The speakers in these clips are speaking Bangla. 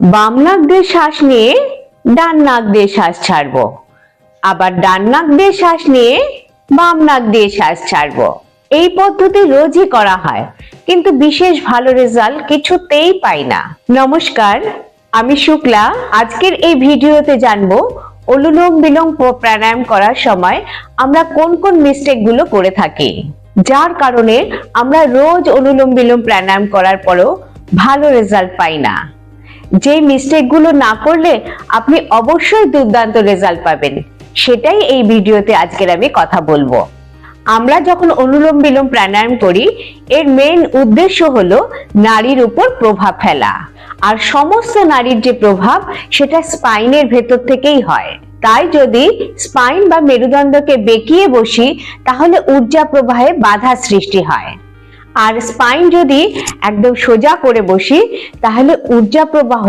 বাম নাক দিয়ে শ্বাস নিয়ে ডান নাক দিয়ে শ্বাস ছাড়বো। আবার ডান নাক দিয়ে শ্বাস নিয়ে বাম নাক দিয়ে শ্বাস ছাড়বো। এই পদ্ধতি রোজই করা হয়, কিন্তু বিশেষ ভালো রেজাল্ট কিছুতেই পাই না। নমস্কার, আমি শুক্লা। আজকের এই ভিডিওতে জানব, অনুলোম বিলোম প্রাণায়াম করার সময় আমরা কোন কোন মিস্টেকগুলো করে থাকি। যার কারণে আমরা রোজ অনুলোম বিলোম প্রাণায়াম করার পরেও ভালো রেজাল্ট পাই না। যে মিস্টেকগুলো না করলে আপনি অবশ্যই দুর্দান্ত রেজাল্ট পাবেন। সেটাই এই ভিডিওতে আজকের আমি কথা বলব। আমরা যখন অনুলোম বিলোম প্রাণায়াম করি, এর মেন উদ্দেশ্য হলো নারীর উপর প্রভাব ফেলা। আর সমস্ত নারীর যে প্রভাব, সেটা স্পাইনের ভেতর থেকেই হয়। তাই যদি স্পাইন বা মেরুদণ্ডকে বেঁকিয়ে বসি, তাহলে ঊর্জা প্রবাহে বাধা সৃষ্টি হয়। আর স্পাইন যদি একদম সোজা করে বসি, তাহলে ঊর্জা প্রবাহ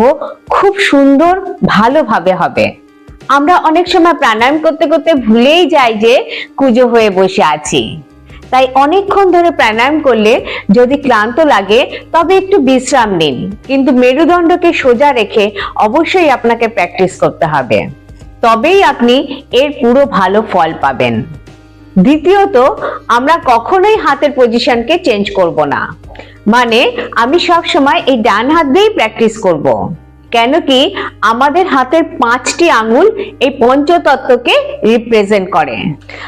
খুব সুন্দর ভালোভাবে হবে। আমরা অনেক সময় প্রাণায়াম করতে করতে ভুলেই যাই যে কুজো হয়ে বসে আছি। তাই অনেকক্ষণ ধরে প্রাণায়াম করলে যদি ক্লান্ত লাগে, তবে একটু বিশ্রাম নিন। কিন্তু মেরুদণ্ডকে সোজা রেখে অবশ্যই আপনাকে প্র্যাকটিস করতে হবে। তবেই আপনি এর পুরো ভালো ফল পাবেন। দ্বিতীয়ত, আমরা কখনোই হাতের পজিশনকে চেঞ্জ করব না। মানে আমি সব সময় এই ডান হাত দিয়েই প্র্যাকটিস করব। কেন কি, আমাদের হাতের পাঁচটি আঙুল এই পঞ্চতত্ত্বকে রিপ্রেজেন্ট করে।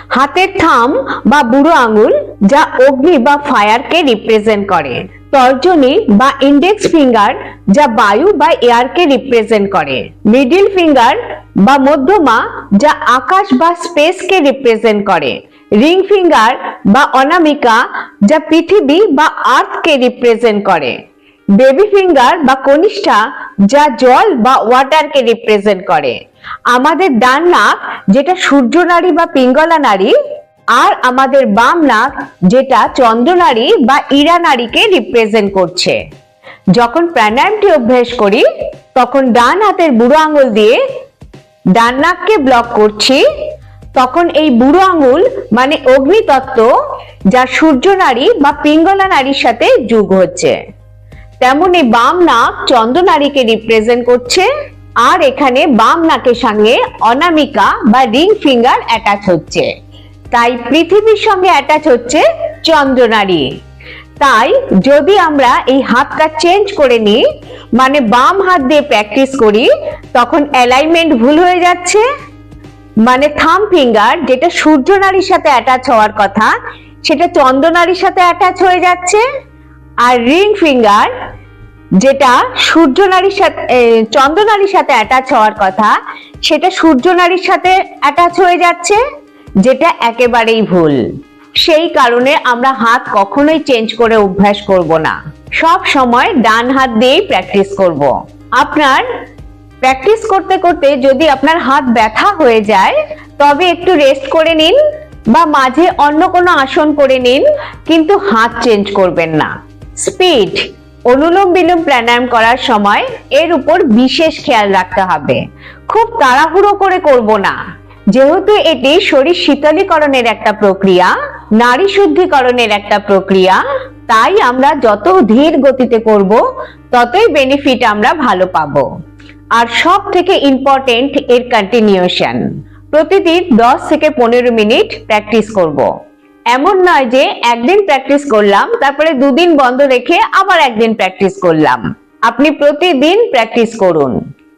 হাতের থাম বা বুড়ো আঙুল যা অগ্নি বা ফায়ারকে রিপ্রেজেন্ট করে। তর্জনী বা ইন্ডেক্স ফিঙ্গার যা বায়ু বা এয়ারকে রিপ্রেজেন্ট করে। মিডিল ফিঙ্গার বা মধ্যমা যা আকাশ বা স্পেসকে রিপ্রেজেন্ট করে। রিং ফিঙ্গার বা অনামিকা যা পৃথিবী বা আর্থকে রিপ্রেজেন্ট করে। বেবি ফিঙ্গার বা কনিষ্ঠা যা জল বা ওয়াটারকে রিপ্রেজেন্ট করে। আমাদের ডান নাক, যেটা সূর্য নারী বা পিঙ্গলা নারী, আর আমাদের বাম নাক, যেটা চন্দ্রনারী বা ইরা নারীকে রিপ্রেজেন্ট করছে। যখন প্রাণায়ামটি অভ্যাস করি, তখন ডান হাতের বুড়ো আঙুল দিয়ে ডান নাককে ব্লক করছি। তখন এই বুড়ো আঙুল মানে অগ্নিতত্ত্ব, যা সূর্য নারী বা পিঙ্গলা নারীর সাথে যুগ হচ্ছে। তেমনি বাম নাক চন্দ্র নারীকে রিপ্রেজেন্ট করছে, আর এখানে বাম নাকের সঙ্গে অনামিকা বা রিং ফিঙ্গার অ্যাটাচ হচ্ছে। তাই পৃথিবীর সঙ্গে অ্যাটাচ হচ্ছে চন্দ্রনারী তাই যদি আমরা এই হাতটা চেঞ্জ করে নিই মানে বাম হাত দিয়ে প্র্যাকটিস করি, তখন অ্যালাইনমেন্ট ভুল হয়ে যাচ্ছে। মানে থাম ফিঙ্গার যেটা সূর্য নারীর সাথে অ্যাটাচ হওয়ার কথা, সেটা চন্দ্রনারীর সাথে অ্যাটাচ হয়ে যাচ্ছে, আর রিং ফিঙ্গার যেটা সূর্য নারীর সাথে চন্দ্র নারীর সাথে অ্যাটাচ হওয়ার কথা, সেটা সূর্য নারীর সাথে অ্যাটাচ হয়ে যাচ্ছে, যেটা একেবারেই ভুল। সেই কারণে আমরা হাত কখনোই চেঞ্জ করে অভ্যাস করব না। সব সময় ডান হাত দিয়েই প্র্যাকটিস করব। আপনার প্র্যাকটিস করতে করতে যদি আপনার হাত ব্যথা হয়ে যায়, তবে একটু রেস্ট করে নিন বা মাঝে অন্য কোনো আসন করে নিন, কিন্তু হাত চেঞ্জ করবেন না। স্পিড অনুলোম বিলোম প্রাণায়াম করার সময় এর উপর বিশেষ খেয়াল রাখতে হবে। খুব তাড়াহুড়ো করে করব না। যেহেতু এটি শরীর শীতলীকরণের একটা প্রক্রিয়া, নারী শুদ্ধিকরণের একটা প্রক্রিয়া, তাই আমরা যত ধীর গতিতে করব, ততই বেনিফিট আমরা ভালো পাবো। আর সব থেকে ইম্পর্টেন্ট এর কন্টিনিউশন প্রতিদিন দশ থেকে পনেরো মিনিট প্র্যাকটিস করব। এমন নয় যে একদিন প্র্যাকটিস করলাম, তারপরে দুদিন বন্ধ রেখে আবার একদিন প্র্যাকটিস করলাম। আপনি প্রতিদিন প্র্যাকটিস করুন।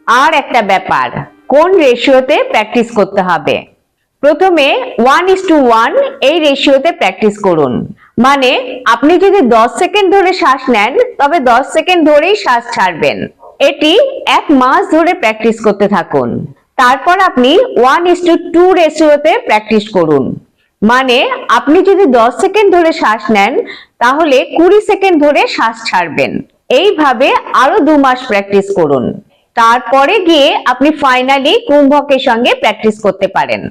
আর একটা ব্যাপার, কোন রেশিওতে প্র্যাকটিস করতে হবে? প্রথমে ওয়ান ইস টু ওয়ান এই রেশিওতে প্র্যাকটিস করুন। মানে আপনি যদি দশ সেকেন্ড ধরে শ্বাস নেন, তবে দশ সেকেন্ড ধরেই শ্বাস ছাড়বেন। এটি এক মাস ধরে প্র্যাকটিস করতে থাকুন। তারপর আপনি ওয়ান ইস টু টু রেশিওতে প্র্যাকটিস করুন। মানে আপনি যদি দশ সেকেন্ড ধরে শ্বাস নেন, তাহলে কুড়ি সেকেন্ড ধরে শ্বাস ছাড়বেন। এইভাবে আরও দু মাস প্র্যাকটিস করুন। তারপরে গিয়ে আপনি ফাইনালি কুম্ভকের সঙ্গে প্র্যাকটিস করতে পারেন।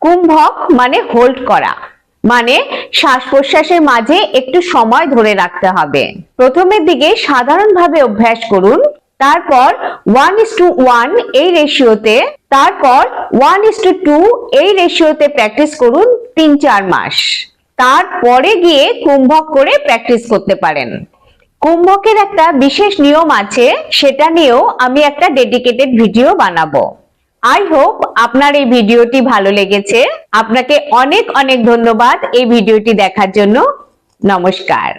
কুম্ভক মানে হোল্ড করা। মানে শ্বাস প্রশ্বাসের মাঝে একটু সময় ধরে রাখতে হবে। প্রথমের দিকে সাধারণভাবে অভ্যাস করুন। তারপর ওয়ান ইস টু ওয়ান এই রেশিওতে তারপর ওয়ান ইস টু টু এই রেশিওতে প্র্যাকটিস করুন তিন চার মাস। তারপরে গিয়ে কুম্ভক করে প্র্যাকটিস করতে পারেন। কুম্ভকের একটা বিশেষ নিয়ম আছে, সেটা নিয়েও আমি একটা ডেডিকেটেড ভিডিও বানাবো। আই হোপ আপনার এই ভিডিওটি ভালো লেগেছে। আপনাকে অনেক অনেক ধন্যবাদ এই ভিডিওটি দেখার জন্য। নমস্কার।